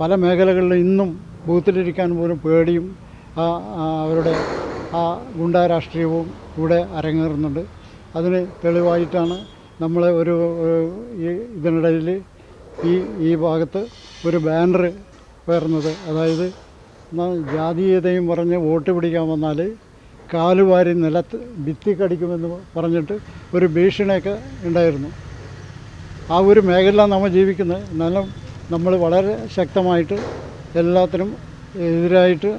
പല മേഖലകളിലും ഇന്നും ബൂത്തിലിരിക്കാൻ പോലും പേടിയും അവരുടെ ആ ഗുണ്ടാ രാഷ്ട്രീയവും ഇവിടെ അരങ്ങേറുന്നുണ്ട്. അതിന് തെളിവായിട്ടാണ് നമ്മൾ ഒരു ഈ ഇതിനിടയിൽ ഈ ഈ ഭാഗത്ത് ഒരു ബാനർ ഉയർന്നത് അതായത് ജാതീയതയും പറഞ്ഞ് വോട്ട് പിടിക്കാൻ വന്നാൽ കാലുവാരി നിലത്ത് ഭിത്തി കടിക്കുമെന്ന് പറഞ്ഞിട്ട് ഒരു ഭീഷണിയൊക്കെ ഉണ്ടായിരുന്നു. ആ ഒരു മേഖല നമ്മൾ ജീവിക്കുന്നത് എന്നാലും നമ്മൾ വളരെ ശക്തമായിട്ട് എല്ലാത്തിനും എതിരായിട്ട്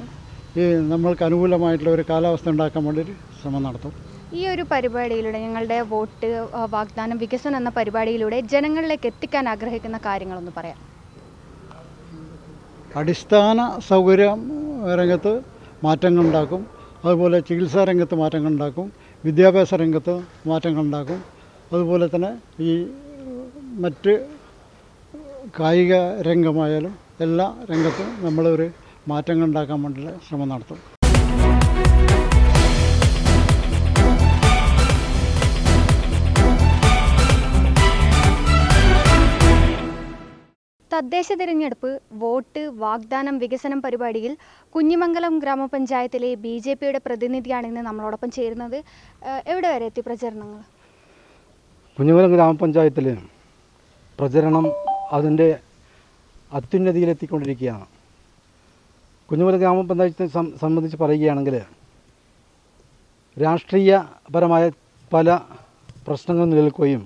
ഈ നമ്മൾക്ക് അനുകൂലമായിട്ടുള്ള ഒരു കാലാവസ്ഥ ഉണ്ടാക്കാൻ വേണ്ടി ശ്രമം നടത്തും. ഈ ഒരു പരിപാടിയിലൂടെ ഞങ്ങളുടെ വോട്ട് വാഗ്ദാനം വികസനം എന്ന പരിപാടിയിലൂടെ ജനങ്ങളിലേക്ക് എത്തിക്കാൻ ആഗ്രഹിക്കുന്ന കാര്യങ്ങളൊന്ന് പറയാം. അടിസ്ഥാന സൗകര്യ രംഗത്ത് മാറ്റങ്ങൾ ഉണ്ടാക്കും. അതുപോലെ ചികിത്സാ രംഗത്ത് മാറ്റങ്ങൾ ഉണ്ടാക്കും. വിദ്യാഭ്യാസ രംഗത്ത് മാറ്റങ്ങൾ ഉണ്ടാക്കും. അതുപോലെ തന്നെ ഈ മറ്റ് കായിക രംഗമായാലും എല്ലാ രംഗത്തും നമ്മളൊരു മാറ്റങ്ങൾ ഉണ്ടാക്കാൻ വേണ്ടിയുള്ള ശ്രമം നടത്തും. തദ്ദേശ തിരഞ്ഞെടുപ്പ് വോട്ട് വാഗ്ദാനം വികസനം പരിപാടിയിൽ കുഞ്ഞിമംഗലം ഗ്രാമപഞ്ചായത്തിലെ ബി ജെ പിയുടെ പ്രതിനിധിയാണ് ഇന്ന് നമ്മളോടൊപ്പം ചേരുന്നത്. എവിടെ വരെ എത്തി പ്രചരണങ്ങൾ? കുഞ്ഞിമംഗലം ഗ്രാമപഞ്ചായത്തിൽ പ്രചരണം അതിന്റെ അത്യുന്നതിയിലെത്തിക്കൊണ്ടിരിക്കുകയാണ്. കുഞ്ഞുമല ഗ്രാമപഞ്ചായത്തിനെ സംബന്ധിച്ച് പറയുകയാണെങ്കിൽ രാഷ്ട്രീയപരമായ പല പ്രശ്നങ്ങൾ നിലനിൽക്കുകയും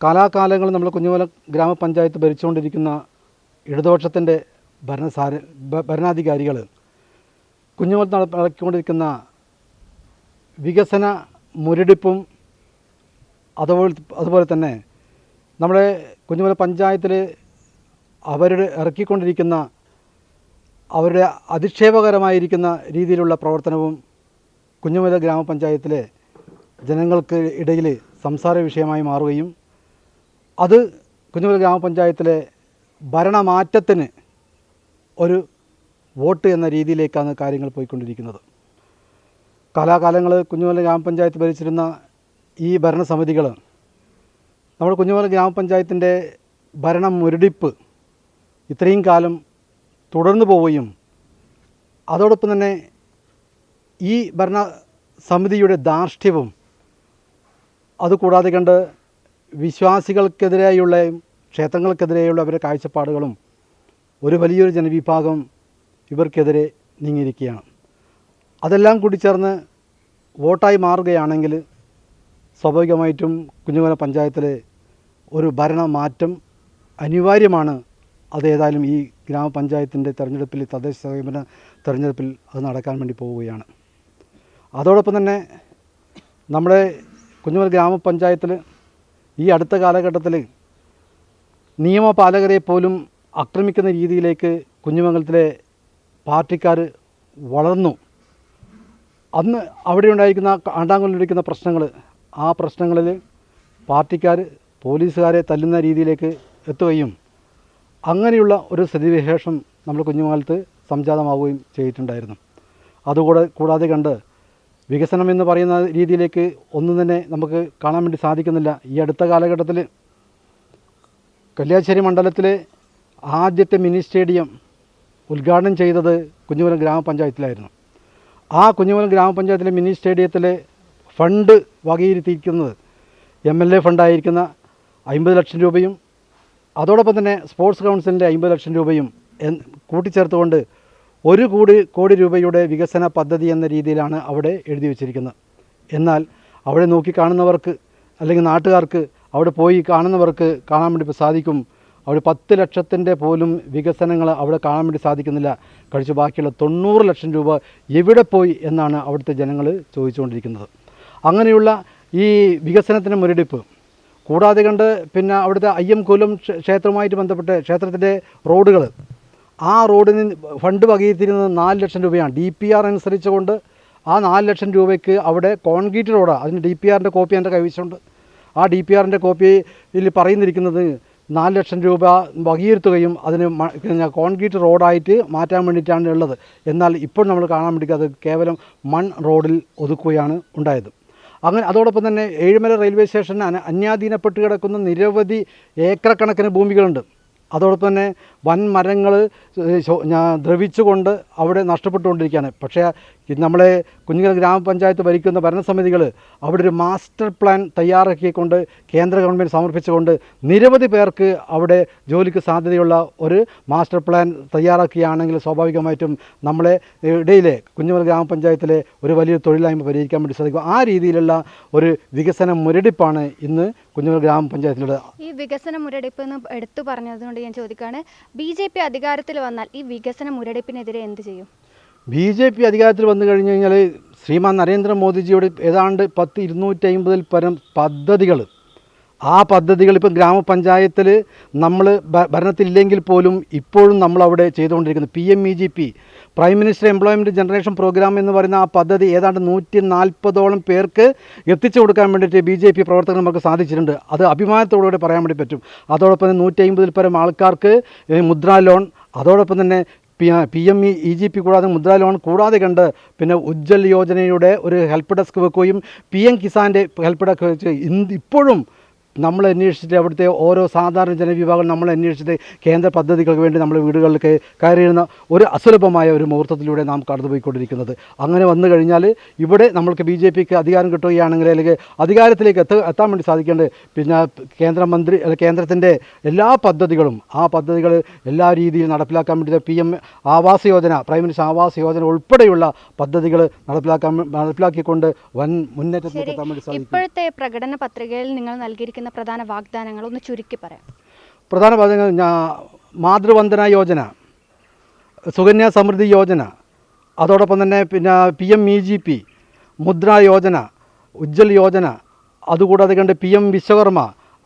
കാലാകാലങ്ങൾ നമ്മൾ കുഞ്ഞുമല ഗ്രാമപഞ്ചായത്ത് ഭരിച്ചുകൊണ്ടിരിക്കുന്ന ഇടതുപക്ഷത്തിന്റെ ഭരണസാര ഭരണാധികാരികൾ കുഞ്ഞുമല നടക്കൊണ്ടിരിക്കുന്ന വികസന മുരടിപ്പും അതുപോലെ അതുപോലെ തന്നെ നമ്മുടെ കുഞ്ഞുമല പഞ്ചായത്തിൽ അവരുടെ ഇറക്കിക്കൊണ്ടിരിക്കുന്ന അവരുടെ അധിക്ഷേപകരമായിരിക്കുന്ന രീതിയിലുള്ള പ്രവർത്തനവും കുഞ്ഞുമല ഗ്രാമപഞ്ചായത്തിലെ ജനങ്ങൾക്ക് ഇടയിൽ സംസാര വിഷയമായി മാറുകയും അത് കുഞ്ഞുമല ഗ്രാമപഞ്ചായത്തിലെ ഭരണമാറ്റത്തിന് ഒരു വോട്ട് എന്ന രീതിയിലേക്കാണ് കാര്യങ്ങൾ പോയിക്കൊണ്ടിരിക്കുന്നത്. കാലാകാലങ്ങൾ കുഞ്ഞുമല ഗ്രാമപഞ്ചായത്ത് ഭരിച്ചിരുന്ന ഈ ഭരണസമിതികൾ നമ്മുടെ കുഞ്ഞുമല ഗ്രാമപഞ്ചായത്തിന്റെ ഭരണം മുരടിപ്പ് ഇത്രയും കാലം തുടർന്നു പോവുകയും അതോടൊപ്പം തന്നെ ഈ ഭരണ സമിതിയുടെ ധാർഷ്ട്യവും അതുകൂടാതെ കണ്ട് വിശ്വാസികൾക്കെതിരെയുള്ള ക്ഷേത്രങ്ങൾക്കെതിരെയുള്ള അവരുടെ കാഴ്ചപ്പാടുകളും ഒരു വലിയൊരു ജനവിഭാഗം ഇവർക്കെതിരെ നീങ്ങിയിരിക്കുകയാണ്. അതെല്ലാം കൂടി ചേർന്ന് വോട്ടായി മാറുകയാണെങ്കിൽ സ്വാഭാവികമായിട്ടും കുഞ്ഞുമല പഞ്ചായത്തിലെ ഒരു ഭരണമാറ്റം അനിവാര്യമാണ്. അതേതായാലും ഈ ഗ്രാമപഞ്ചായത്തിന്റെ തെരഞ്ഞെടുപ്പിൽ തദ്ദേശ സ്വയംഭരണ തെരഞ്ഞെടുപ്പിൽ അത് നടക്കാൻ വേണ്ടി പോവുകയാണ്. അതോടൊപ്പം തന്നെ നമ്മുടെ കുഞ്ഞുമല ഗ്രാമപഞ്ചായത്തിൽ ഈ അടുത്ത കാലഘട്ടത്തിൽ നിയമപാലകരെ പോലും ആക്രമിക്കുന്ന രീതിയിലേക്ക് കുഞ്ഞുമംഗലത്തിലെ പാർട്ടിക്കാർ വളർന്നു. അന്ന് അവിടെ ഉണ്ടായിരിക്കുന്ന ആണ്ടാങ്കൊല്ലിരിക്കുന്ന പ്രശ്നങ്ങൾ ആ പ്രശ്നങ്ങളിൽ പാർട്ടിക്കാർ പോലീസുകാരെ തല്ലുന്ന രീതിയിലേക്ക് എത്തുകയും അങ്ങനെയുള്ള ഒരു സ്ഥിതിവിശേഷം നമ്മൾ കുഞ്ഞുകാലത്ത് സംജാതമാവുകയും ചെയ്തിട്ടുണ്ടായിരുന്നു. അതുകൂടെ കൂടാതെ കണ്ട് വികസനം എന്ന് പറയുന്ന രീതിയിലേക്ക് ഒന്നും തന്നെ നമുക്ക് കാണാൻ വേണ്ടി സാധിക്കുന്നില്ല. ഈ അടുത്ത കാലഘട്ടത്തിൽ കല്യാശ്ശേരി മണ്ഡലത്തിലെ ആദ്യത്തെ മിനി സ്റ്റേഡിയം ഉദ്ഘാടനം ചെയ്തത് കുഞ്ഞുമലം ഗ്രാമപഞ്ചായത്തിലായിരുന്നു. ആ കുഞ്ഞുമലം ഗ്രാമപഞ്ചായത്തിലെ മിനി സ്റ്റേഡിയത്തിലെ ഫണ്ട് വകയിരുത്തിയിരിക്കുന്നത് എം എൽ എ ഫണ്ടായിരിക്കുന്ന അമ്പത് ലക്ഷം രൂപയും അതോടൊപ്പം തന്നെ സ്പോർട്സ് കൗൺസിലിന്റെ അമ്പത് ലക്ഷം രൂപയും കൂട്ടിച്ചേർത്തുകൊണ്ട് ഒരു കോടി കോടി രൂപയുടെ വികസന പദ്ധതി എന്ന രീതിയിലാണ് അവിടെ എഴുതി വച്ചിരിക്കുന്നത്. എന്നാൽ അവിടെ നോക്കി കാണുന്നവർക്ക് അല്ലെങ്കിൽ നാട്ടുകാർക്ക് അവിടെ പോയി കാണുന്നവർക്ക് കാണാൻ വേണ്ടി സാധിക്കും. അവിടെ പത്ത് ലക്ഷത്തിന്റെ പോലും വികസനങ്ങൾ അവിടെ കാണാൻ വേണ്ടി സാധിക്കുന്നില്ല. കഴിച്ച് ബാക്കിയുള്ള തൊണ്ണൂറ് ലക്ഷം രൂപ എവിടെ പോയി എന്നാണ് അവിടുത്തെ ജനങ്ങൾ ചോദിച്ചുകൊണ്ടിരിക്കുന്നത്. അങ്ങനെയുള്ള ഈ വികസനത്തിന് മുരടിപ്പ് കൂടാതെ കണ്ട് പിന്നെ അവിടുത്തെ അയ്യംകുലം കൊല്ലം ക്ഷേത്രവുമായിട്ട് ബന്ധപ്പെട്ട് ക്ഷേത്രത്തിന്റെ റോഡുകൾ. ആ റോഡിന് ഫണ്ട് വകയിരുത്തിയിരുന്നത് നാല് ലക്ഷം രൂപയാണ്. ഡി പി ആർ അനുസരിച്ചുകൊണ്ട് ആ നാല് ലക്ഷം രൂപയ്ക്ക് അവിടെ കോൺക്രീറ്റ് റോഡാണ്. അതിന് ഡി പി ആറിന്റെ കോപ്പി എന്റെ കൈവശമുണ്ട് ആ ഡി പി ആറിന്റെ കോപ്പിയിൽ പറയുന്നിരിക്കുന്നത് നാല് ലക്ഷം രൂപ വകയിരുത്തുകയും അതിന് കോൺക്രീറ്റ് റോഡായിട്ട് മാറ്റാൻ വേണ്ടിയിട്ടാണ് ഉള്ളത്. എന്നാൽ ഇപ്പോൾ നമ്മൾ കാണാൻ വേണ്ടി അത് കേവലം മൺ റോഡിൽ ഒതുക്കുകയാണ് ഉണ്ടായത്. അങ്ങനെ അതോടൊപ്പം തന്നെ ഏഴുമല റെയിൽവേ സ്റ്റേഷന് അന- അന്യാധീനപ്പെട്ട് കിടക്കുന്ന നിരവധി ഏക്കർ കണക്കിന് ഭൂമികളുണ്ട്. അതോടൊപ്പം തന്നെ വൻ മരങ്ങൾ ദ്രവിച്ചുകൊണ്ട് അവിടെ നഷ്ടപ്പെട്ടുകൊണ്ടിരിക്കുകയാണ്. പക്ഷേ ഇത് നമ്മളെ കുഞ്ഞുങ്ങൾ ഗ്രാമപഞ്ചായത്ത് ഭരിക്കുന്ന ഭരണസമിതികൾ അവിടെ ഒരു മാസ്റ്റർ പ്ലാൻ തയ്യാറാക്കിക്കൊണ്ട് കേന്ദ്ര ഗവൺമെന്റ് സമർപ്പിച്ചുകൊണ്ട് നിരവധി പേർക്ക് അവിടെ ജോലിക്ക് സാധ്യതയുള്ള ഒരു മാസ്റ്റർ പ്ലാൻ തയ്യാറാക്കുകയാണെങ്കിൽ സ്വാഭാവികമായിട്ടും നമ്മളെ ഇടയിലെ കുഞ്ഞുങ്ങൾ ഗ്രാമപഞ്ചായത്തിലെ ഒരു വലിയ തൊഴിലില്ലായ്മ പരിഹരിക്കാൻ വേണ്ടി സാധിക്കും ആ രീതിയിലുള്ള ഒരു വികസന മുരടിപ്പാണ് ഇന്ന് കുഞ്ഞുങ്ങൾ ഗ്രാമപഞ്ചായത്തിലുള്ളത്. ഈ വികസന മുരടിപ്പ് എന്ന് എടുത്തു പറഞ്ഞതുകൊണ്ട് ഞാൻ ചോദിക്കുകയാണ് ബി ജെ പി അധികാരത്തിൽ വന്നാൽ ഈ വികസന മുരടിപ്പിനെതിരെ എന്ത് ചെയ്യും? ബി ജെ പി അധികാരത്തിൽ വന്നു കഴിഞ്ഞു കഴിഞ്ഞാൽ ശ്രീമാൻ നരേന്ദ്രമോദിജിയുടെ ഏതാണ്ട് പത്ത് ഇരുന്നൂറ്റി അമ്പതിൽ പരം പദ്ധതികൾ. ആ പദ്ധതികൾ ഇപ്പം ഗ്രാമപഞ്ചായത്തിൽ നമ്മൾ ഭരണത്തിലില്ലെങ്കിൽ പോലും ഇപ്പോഴും നമ്മളവിടെ ചെയ്തുകൊണ്ടിരിക്കുന്നത് P M E G P prime minister employment generation programme എന്ന് പറയുന്ന ആ പദ്ധതി ഏതാണ്ട് നൂറ്റി നാൽപ്പതോളം പേർക്ക് എത്തിച്ചു കൊടുക്കാൻ വേണ്ടിയിട്ട് ബി ജെ പി പ്രവർത്തകർ നമുക്ക് സാധിച്ചിട്ടുണ്ട്. അത് അഭിമാനത്തോടുകൂടി പറയാൻ വേണ്ടി പറ്റും. അതോടൊപ്പം തന്നെ നൂറ്റി അമ്പതിൽ പരം ആൾക്കാർക്ക് മുദ്രാ ലോൺ അതോടൊപ്പം തന്നെ P M E E G P കൂടാതെ മുദ്രാ ലോൺ കൂടാതെ കണ്ട് പിന്നെ ഉജ്ജൽ യോജനയുടെ ഒരു ഹെൽപ്പ് ഡെസ്ക് വെക്കുകയും പി എം കിസാന്റെ ഹെൽപ്പ് ഡെസ്ക് വെച്ച് ഇപ്പോഴും നമ്മൾ അന്വേഷിച്ചിട്ട് അവിടുത്തെ ഓരോ സാധാരണ ജനവിഭാഗം നമ്മൾ അന്വേഷിച്ചിട്ട് കേന്ദ്ര പദ്ധതികൾക്ക് വേണ്ടി നമ്മൾ വീടുകളിലേക്ക് കയറിയിരുന്ന ഒരു അസുലഭമായ ഒരു മുഹൂർത്തത്തിലൂടെ നാം കടന്നുപോയിക്കൊണ്ടിരിക്കുന്നത്. അങ്ങനെ വന്നു കഴിഞ്ഞാൽ ഇവിടെ നമ്മൾക്ക് ബി ജെ പിക്ക് അധികാരം കിട്ടുകയാണെങ്കിൽ അല്ലെങ്കിൽ അധികാരത്തിലേക്ക് എത്ത എത്താൻ വേണ്ടി സാധിക്കേണ്ടത് പിന്നെ കേന്ദ്രമന്ത്രി കേന്ദ്രത്തിന്റെ എല്ലാ പദ്ധതികളും ആ പദ്ധതികൾ എല്ലാ രീതിയിലും നടപ്പിലാക്കാൻ വേണ്ടി P M Awas Yojana prime minister Awas Yojana ഉൾപ്പെടെയുള്ള പദ്ധതികൾ നടപ്പിലാക്കാൻ നടപ്പിലാക്കിക്കൊണ്ട് വൻ മുന്നേറ്റത്തിലേക്ക് എത്താൻ വേണ്ടി സാധിക്കും. ഇപ്പോഴത്തെ പ്രകടന പത്രികയിൽ നിങ്ങൾ നൽകിയിരിക്കുന്ന പ്രധാന വാഗ്ദാനങ്ങൾ ഒന്ന് ചുരുക്കി പറയാം. പ്രധാന വാഗ്ദാനങ്ങൾ മാതൃവന്ദന യോജന സുകന്യ സമൃദ്ധി യോജന അതോടൊപ്പം തന്നെ പിന്നെ P M E G P Mudra Yojana Ujjwal Yojana അതുകൂടാതെ കണ്ട് പി എം വിശ്വകർമ്മ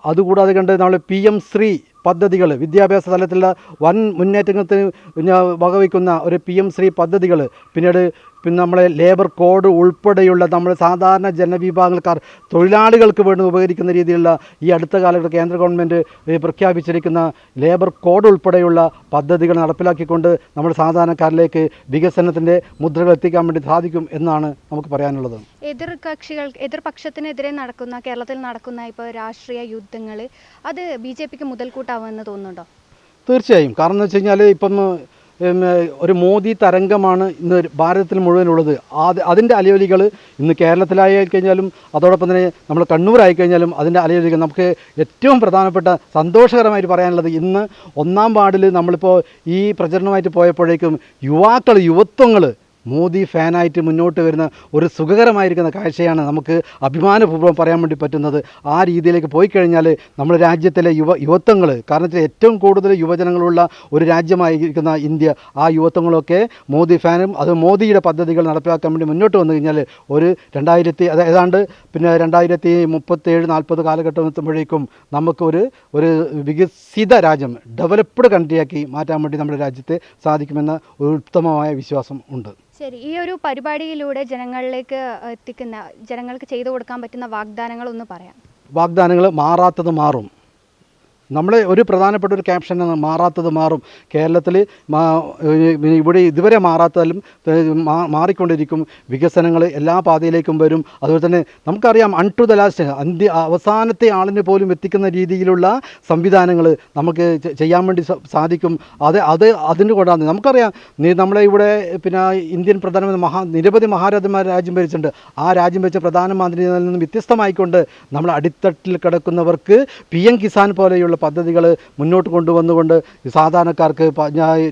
അതുകൂടാതെ കണ്ട് നമ്മൾ പി എം ശ്രീ പദ്ധതികൾ വിദ്യാഭ്യാസ തലത്തിലുള്ള വൻ മുന്നേറ്റത്തിന് വകവയ്ക്കുന്ന ഒരു പി എം ശ്രീ പദ്ധതികൾ പിന്നീട് പിന്നെ നമ്മളെ ലേബർ കോഡ് ഉൾപ്പെടെയുള്ള നമ്മൾ സാധാരണ ജനവിഭാഗങ്ങൾക്കാർ തൊഴിലാളികൾക്ക് വേണ്ടി ഉപകരിക്കുന്ന രീതിയിലുള്ള ഈ അടുത്ത കാലത്ത് കേന്ദ്ര ഗവൺമെന്റ് പ്രഖ്യാപിച്ചിരിക്കുന്ന ലേബർ കോഡ് ഉൾപ്പെടെയുള്ള പദ്ധതികൾ നടപ്പിലാക്കിക്കൊണ്ട് നമ്മൾ സാധാരണക്കാരിലേക്ക് വികസനത്തിന്റെ മുദ്രകൾ എത്തിക്കാൻ വേണ്ടി സാധിക്കും എന്നാണ് നമുക്ക് പറയാനുള്ളത്. എതിർ കക്ഷികൾ എതിർപക്ഷത്തിനെതിരെ നടക്കുന്ന കേരളത്തിൽ നടക്കുന്ന ഇപ്പോൾ രാഷ്ട്രീയ യുദ്ധങ്ങൾ അത് ബി ജെ പിക്ക് മുതൽക്കൂട്ടാവുമെന്ന് തോന്നുന്നുണ്ടോ? തീർച്ചയായും. കാരണം എന്ന് വെച്ച് കഴിഞ്ഞാൽ ഇപ്പം ഒരു മോദി തരംഗമാണ് ഇന്ന് ഭാരതത്തിൽ മുഴുവനുള്ളത്. അത് അതിന്റെ അലയൊലികൾ ഇന്ന് കേരളത്തിലായി കഴിഞ്ഞാലും അതോടൊപ്പം തന്നെ നമ്മൾ കണ്ണൂരായി കഴിഞ്ഞാലും അതിന്റെ അലയൊലികൾ നമുക്ക് ഏറ്റവും പ്രധാനപ്പെട്ട സന്തോഷകരമായിട്ട് പറയാനുള്ളത് ഇന്ന് ഒന്നാം വാർഡിൽ നമ്മളിപ്പോൾ ഈ പ്രചരണമായിട്ട് പോയപ്പോഴേക്കും യുവാക്കൾ യുവത്വങ്ങൾ മോദി ഫാനായിട്ട് മുന്നോട്ട് വരുന്ന ഒരു സുഖകരമായിരിക്കുന്ന കാഴ്ചയാണ് നമുക്ക് അഭിമാനപൂർവം പറയാൻ വേണ്ടി പറ്റുന്നത്. ആ രീതിയിലേക്ക് പോയി കഴിഞ്ഞാൽ നമ്മുടെ രാജ്യത്തിലെ യുവ യുവത്വങ്ങൾ കാരണം ഏറ്റവും കൂടുതൽ യുവജനങ്ങളുള്ള ഒരു രാജ്യമായിരിക്കുന്ന ഇന്ത്യ ആ യുവത്വങ്ങളൊക്കെ മോദി ഫാനും അത് മോദിയുടെ പദ്ധതികൾ നടപ്പിലാക്കാൻ വേണ്ടി മുന്നോട്ട് വന്നു കഴിഞ്ഞാൽ ഒരു രണ്ടായിരത്തി അത് ഏതാണ്ട് പിന്നെ രണ്ടായിരത്തി മുപ്പത്തേഴ് നാൽപ്പത് കാലഘട്ടം എത്തുമ്പോഴേക്കും നമുക്കൊരു ഒരു വികസിത രാജ്യം ഡെവലപ്ഡ് കൺട്രിയാക്കി മാറ്റാൻ വേണ്ടി നമ്മുടെ രാജ്യത്തെ സാധിക്കുമെന്ന ഒരു ഉത്തമമായ വിശ്വാസം ഉണ്ട്. ശരി ഈ ഒരു പരിപാടിയിലൂടെ ജനങ്ങളിലേക്ക് എത്തിക്കുന്ന ജനങ്ങൾക്ക് ചെയ്തു കൊടുക്കാൻ പറ്റുന്ന വാഗ്ദാനങ്ങൾ ഒന്ന് പറയാം. വാഗ്ദാനങ്ങൾ മാറാത്തത് മാറും. നമ്മൾ ഒരു പ്രധാനപ്പെട്ട ഒരു ക്യാപ്ഷൻ മാറാത്തത് മാറും. കേരളത്തിൽ ഇവിടെ ഇതുവരെ മാറാത്തതിലും മാറിക്കൊണ്ടിരിക്കും. വികസനങ്ങൾ എല്ലാ പാതയിലേക്കും വരും. അതുപോലെ തന്നെ നമുക്കറിയാം അൺ ടു ദ ലാസ്റ്റ് അന്ത്യ അവസാനത്തെ ആളിന് പോലും എത്തിക്കുന്ന രീതിയിലുള്ള സംവിധാനങ്ങൾ നമുക്ക് ചെയ്യാൻ വേണ്ടി സാധിക്കും. അത് അത് അതിന് കൊണ്ടാണ്. നമുക്കറിയാം നമ്മളെ ഇവിടെ പിന്നെ ഇന്ത്യൻ പ്രധാനമന്ത്രി മഹാ നിരവധി മഹാരാജന്മാർ രാജ്യം ഭരിച്ചിട്ടുണ്ട്. ആ രാജ്യം ഭരിച്ച പ്രധാനമന്ത്രിയിൽ നിന്നും വ്യത്യസ്തമായിക്കൊണ്ട് നമ്മൾ അടിത്തട്ടിൽ കിടക്കുന്നവർക്ക് പി എം കിസാൻ പോലെയുള്ള പദ്ധതികൾ മുന്നോട്ട് കൊണ്ടുവന്നുകൊണ്ട് സാധാരണക്കാർക്ക്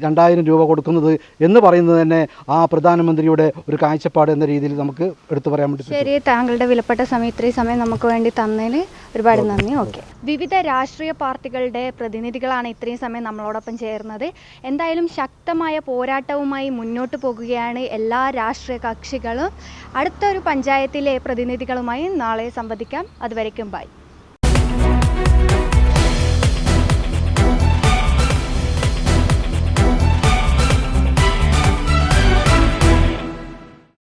രണ്ടായിരം രൂപ കൊടുക്കുന്നത് എന്ന് പറയുന്നത് തന്നെ ആ പ്രധാനമന്ത്രിയുടെ ഒരു കാഴ്ചപ്പാട് എന്ന രീതിയിൽ നമുക്ക് എടുത്തു പറയാൻ പറ്റും. ശരി താങ്കളുടെ വിലപ്പെട്ട സമയം ഇത്രയും സമയം നമുക്ക് വേണ്ടി തന്നതിന് ഒരുപാട് നന്ദി. ഓക്കെ. വിവിധ രാഷ്ട്രീയ പാർട്ടികളുടെ പ്രതിനിധികളാണ് ഇത്രയും സമയം നമ്മളോടൊപ്പം ചേർന്നത്. എന്തായാലും ശക്തമായ പോരാട്ടവുമായി മുന്നോട്ട് പോകുകയാണ് എല്ലാ രാഷ്ട്രീയ കക്ഷികളും. അടുത്തൊരു പഞ്ചായത്തിലെ പ്രതിനിധികളുമായി നാളെ സംവദിക്കാം. അതുവരയ്ക്കും ബൈ.